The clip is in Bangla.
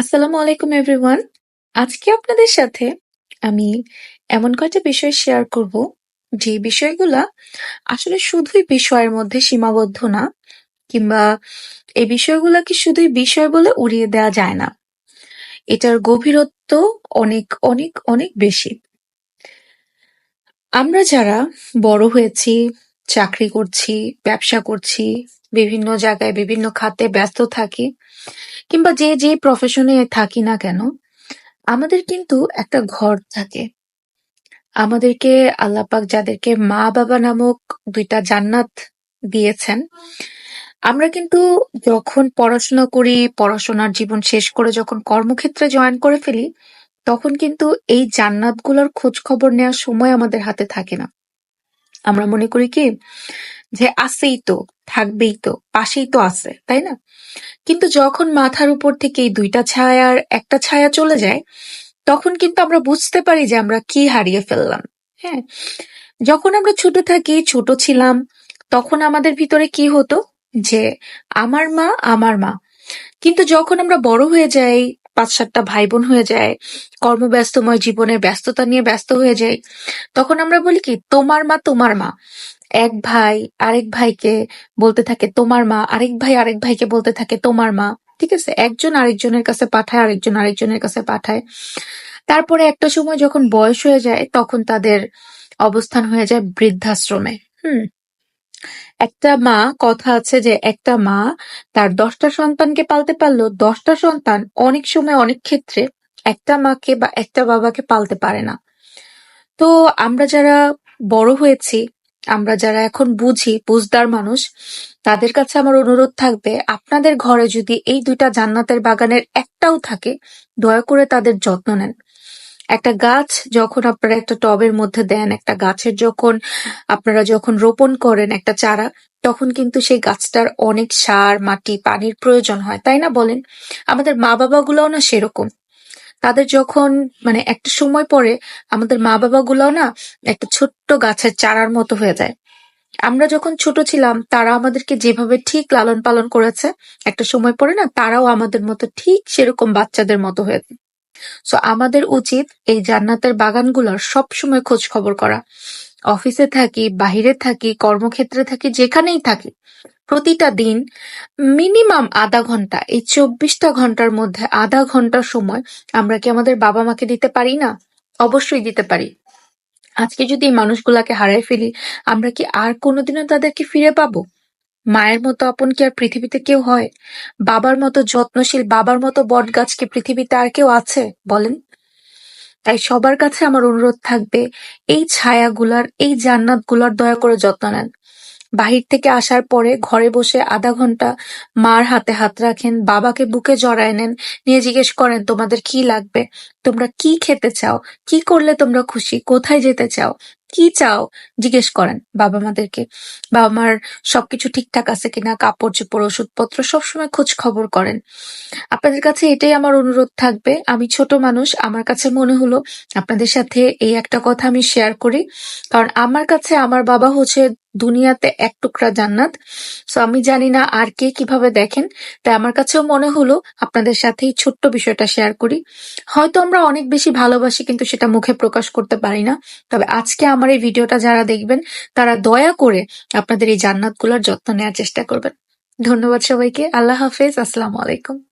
আসসালামু আলাইকুম এভরিওয়ান আজকে আপনাদের সাথে আমি এমন কয়েকটা বিষয় শেয়ার করব, যে বিষয়গুলা আসলে শুধুই বিষয়ের মধ্যে সীমাবদ্ধ না, কিংবা এই বিষয়গুলোকে শুধুই বিষয় বলে উড়িয়ে দেওয়া যায় না। এটার গভীরত্ব অনেক অনেক অনেক বেশি। আমরা যারা বড় হয়েছি চাকরি করছি, ব্যবসা করছি, বিভিন্ন জায়গায় বিভিন্ন খাতে ব্যস্ত থাকি, কিংবা যে যে প্রফেশনে থাকি না কেন, আমাদের কিন্তু একটা ঘর থাকে। আমাদেরকে আল্লাপাক যাদেরকে মা বাবা নামক দুইটা জান্নাত দিয়েছেন। আমরা কিন্তু যখন পড়াশোনা করি, পড়াশোনার জীবন শেষ করে যখন কর্মক্ষেত্রে জয়েন করে ফেলি, তখন কিন্তু এই জান্নাতগুলোর খোঁজ খবর নেওয়ার সময় আমাদের হাতে থাকে না। আমরা মনে করি কি? যে আছেই তো, থাকবেই তো, পাশেই তো আছে, তাই না? কিন্তু যখন মাথার উপর থেকে এই দুইটা ছায়ার একটা ছায়া চলে যায়, তখন কিন্তু আমরা বুঝতে পারি যে আমরা কি হারিয়ে ফেললাম হ্যাঁ? যখন আমরা ছোট থাকি, ছোট ছিলাম, তখন আমাদের ভিতরে কি হতো? যে আমার মা আমার মা। কিন্তু যখন আমরা বড় হয়ে যাই পাঁচ সাতটা ভাই বোন হয়ে যায়, কর্মব্যস্তময় জীবনে ব্যস্ততা নিয়ে ব্যস্ত হয়ে যাই তখন আমরা বলি কি, তোমার মা তোমার মা। এক ভাই আরেক ভাইকে বলতে থাকে তোমার মা, আরেক ভাই আরেক ভাইকে বলতে থাকে তোমার মা। ঠিক আছে? একজন আরেকজনের কাছে পাঠায়, আরেকজন আরেকজনের কাছে পাঠায়। তারপরে একটা সময় যখন বয়স হয়ে যায়, তখন তাদের অবস্থান হয়ে যায় বৃদ্ধাশ্রমে। হুম? একটা মা, কথা আছে যে একটা মা তার দশটা সন্তানকে পালতে পারলেও দশটা সন্তান অনেক সময় অনেক ক্ষেত্রে একটা মাকে বা একটা বাবাকে পালতে পারে না। তো আমরা যারা বড় হয়েছি, আমরা যারা এখন বুঝি, বুঝদার মানুষ, তাদের কাছে আমার অনুরোধ থাকবে, আপনাদের ঘরে যদি এই দুইটা জান্নাতের বাগানের একটাও থাকে, দয়া করে তাদের যত্ন নেন। একটা গাছ যখন আপনারা একটা টবের মধ্যে দেন, একটা গাছের যখন আপনারা যখন রোপণ করেন একটা চারা, তখন কিন্তু সেই গাছটার অনেক সার, মাটি, পানির প্রয়োজন হয়, তাই না বলেন? আমাদের মা বাবাগুলোও না সেরকম। তাদের যখন মানে একটা সময় পরে আমাদের মা বাবাগুলোও না একটা ছোট্ট গাছের চারার মতো হয়ে যায়। আমরা যখন ছোট ছিলাম, তারা আমাদেরকে যেভাবে ঠিক লালন পালন করেছে, একটা সময় পরে না তারাও আমাদের মতো ঠিক সেরকম বাচ্চাদের মতো হয়েছে সো আমাদের উচিত এই জান্নাতের বাগানগুলোর সবসময় খোঁজ খবর করা। অফিসে থাকি, বাহিরে থাকি, কর্মক্ষেত্রে থাকি, যেখানেই থাকি, প্রতিটা দিন মিনিমাম আধা ঘণ্টা, এই চব্বিশটা ঘণ্টার মধ্যে আধা ঘণ্টার সময় আমরা কি আমাদের বাবা মাকে দিতে পারি না? অবশ্যই দিতে পারি। আজকে যদি এই মানুষগুলাকে হারাই ফেলি, আমরা কি আর কোনোদিনও তাদেরকে ফিরে পাবো? মায়ের মতো আপন কি আর পৃথিবীতে কেউ হয়? বাবার মতো যত্নশীল, বাবার মতো বট গাছ কি পৃথিবীতে আর কেউ আছে? বলেন। তাই সবার কাছে আমার অনুরোধ থাকবে, এই ছায়াগুলার, এই জান্নাতগুলার দয়া করে যত্ন নেন। বাহির থেকে আসার পরে ঘরে বসে আধা ঘণ্টা মার হাতে হাত রাখেন, বাবাকে বুকে জড়ায় নেন, নিয়ে জিজ্ঞেস করেন, তোমাদের কি লাগবে? তোমরা কি খেতে চাও? কি করলে তোমরা খুশি? কোথায় যেতে চাও? কি চাও? জিজ্ঞেস করেন বাবা মাদেরকে। বাবা মার সবকিছু ঠিকঠাক আছে কিনা? কাপড় চোপড়, ওষুধপত্র সবসময় খোঁজ খবর করেন। আপনাদের কাছে এটাই আমার অনুরোধ থাকবে। আমি ছোট মানুষ, আমার কাছে মনে হলো আপনাদের সাথে এই একটা কথা আমি শেয়ার করি। কারণ আমার কাছে আমার বাবা হচ্ছে দুনিয়াতে এক টুকরা জান্নাত। সো আমি জানি না আর কে কীভাবে দেখেন, তাই আমার কাছেও মনে হলো আপনাদের সাথে এই ছোট্ট বিষয়টা শেয়ার করি। হয়তো আমরা অনেক বেশি ভালোবাসি, কিন্তু সেটা মুখে প্রকাশ করতে পারি না। তবে আজকে আমার এই ভিডিওটা যারা দেখবেন, তারা দয়া করে আপনাদের এই জান্নাতগুলোর যত্ন নেওয়ার চেষ্টা করবেন। ধন্যবাদ সবাইকে। আল্লাহ হাফেজ। আসসালামু আলাইকুম।